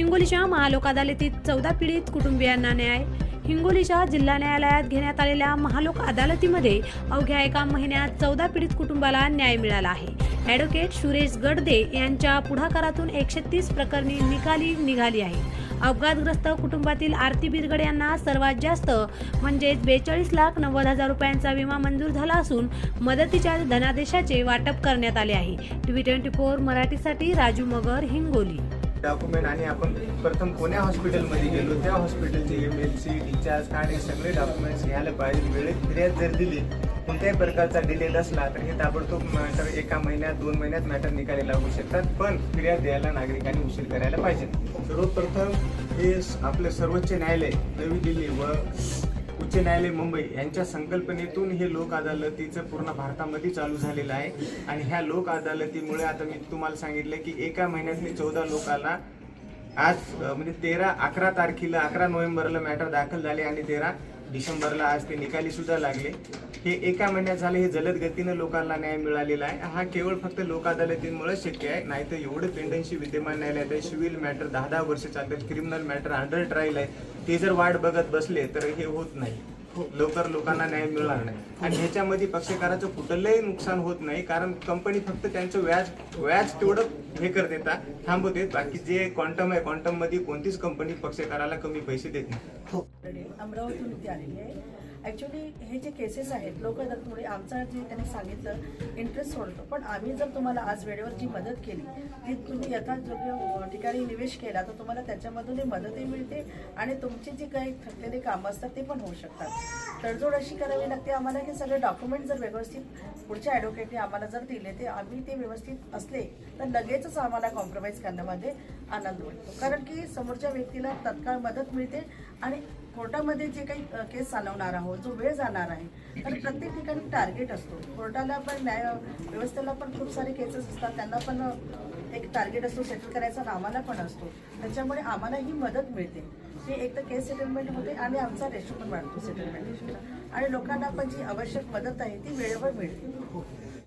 हिंगोलीच्या महालोक अदालतीत चौदा पीडित कुटुंबियांना न्याय. हिंगोलीच्या जिल्हा न्यायालयात घेण्यात आलेल्या महालोक अदालतीमध्ये अवघ्या एका महिन्यात चौदा पीडित कुटुंबाला न्याय मिळाला आहे. ॲडव्होकेट सुरेश गडदे यांच्या पुढाकारातून एकशे तीस प्रकरणी निकाली निघाली आहे. अपघातग्रस्त कुटुंबातील आरती बिरगड यांना सर्वात जास्त म्हणजेच बेचाळीस लाख नव्वद हजार रुपयांचा विमा मंजूर झाला असून मदतीच्या धनादेशाचे वाटप करण्यात आले आहे. टी व्ही ट्वेंटी फोर मराठीसाठी राजू मगर हिंगोली. डॉक्युमेंट आणि आपण प्रथम कोण्या हॉस्पिटलमध्ये गेलो त्या हॉस्पिटलचे M L C discharge card हे सगळे डॉक्युमेंट्स घ्यायला पाहिजे. वेळेत फिर्याद जर दिली कोणत्याही प्रकारचा डिले नसला तर हे ताबडतोब मॅटर एका महिन्यात दोन महिन्यात मॅटर निकाली लागू शकतात. पण फिर्याद द्यायला नागरिकांनी उशीर करायला पाहिजे. सर्वप्रथम हे आपले सर्वोच्च न्यायालय नवी दिल्ली व उच्च न्यायालय मुंबई यांच्या संकल्पनेतून हे लोक अदालतीचं पूर्ण भारतामध्ये चालू झालेलं आहे. आणि ह्या लोक अदालतीमुळे आता मी तुम्हाला सांगितलं की एका महिन्यातले चौदा लोकांना आज म्हणजे तेरा अकरा तारखेला अकरा नोव्हेंबरला मॅटर दाखल झाले आणि तेरा डिसेंबरला आज ते निकाली सुद्धा लागले. हे एका महिन्यात झाले हे जलद गतीनं लोकांना न्याय मिळालेला आहे. हा केवळ फक्त लोक अदालतीमुळे शक्य आहे. नाहीतर एवढं पेंडन्सी विद्यमान न्यायालयात आहे. सिव्हिल मॅटर दहा दहा वर्ष चालतात. क्रिमिनल मॅटर अंडर ट्रायल आहे. ते जर वाट बघत बसले तर हे होत नाही. लवकर लोकांना न्याय मिळणार नाही. आणि ह्याच्यामध्ये पक्षकाराचं कुठलंही नुकसान होत नाही कारण कंपनी फक्त त्यांचं व्याज व्याज तेवढं हे कर देतात थांबवते बाकी जे क्वांटम आहे क्वांटममध्ये कोणतीच कंपनी पक्षकाराला कमी पैसे देत नाही. हो. कडे आलेली आहे. ॲक्च्युली हे जे केसेस आहेत लोक अदालतमुळे आमचा जे त्यांनी सांगितलं इंटरेस्ट सोडतो. पण आम्ही जर तुम्हाला आज वेळेवर जी मदत केली ती तुम्ही यथायोग्य ठिकाणी निवेश केला तर तुम्हाला त्याच्यामधून मदतही मिळते आणि तुमची जी काही थकलेली कामं असतात ते पण होऊ शकतात. तडजोड अशी करावी लागते आम्हाला की सगळे डॉक्युमेंट जर व्यवस्थित पुढच्या ॲडव्होकेटने आम्हाला जर दिले ते आम्ही ते व्यवस्थित असले तर लगेचच आम्हाला कॉम्प्रोमाइज करण्यामध्ये आनंद वाटतो कारण की समोरच्या व्यक्तीला तत्काळ मदत मिळते आणि कोर्टामध्ये जे काही केस चालवणार आहोत जो वेळ जाणार आहे तर प्रत्येक ठिकाणी टार्गेट असतो. कोर्टाला पण न्याय व्यवस्थेला पण खूप सारे केसेस असतात त्यांना पण एक टार्गेट असतो सेटल करायचा आणि आम्हाला पण असतो. त्याच्यामुळे आम्हाला ही मदत मिळते. की एक तर केस सेटलमेंट होते आणि आमचा रेशो पण वाढतो सेटलमेंट. आणि लोकांना पण जी आवश्यक मदत आहे ती वेळेवर मिळते.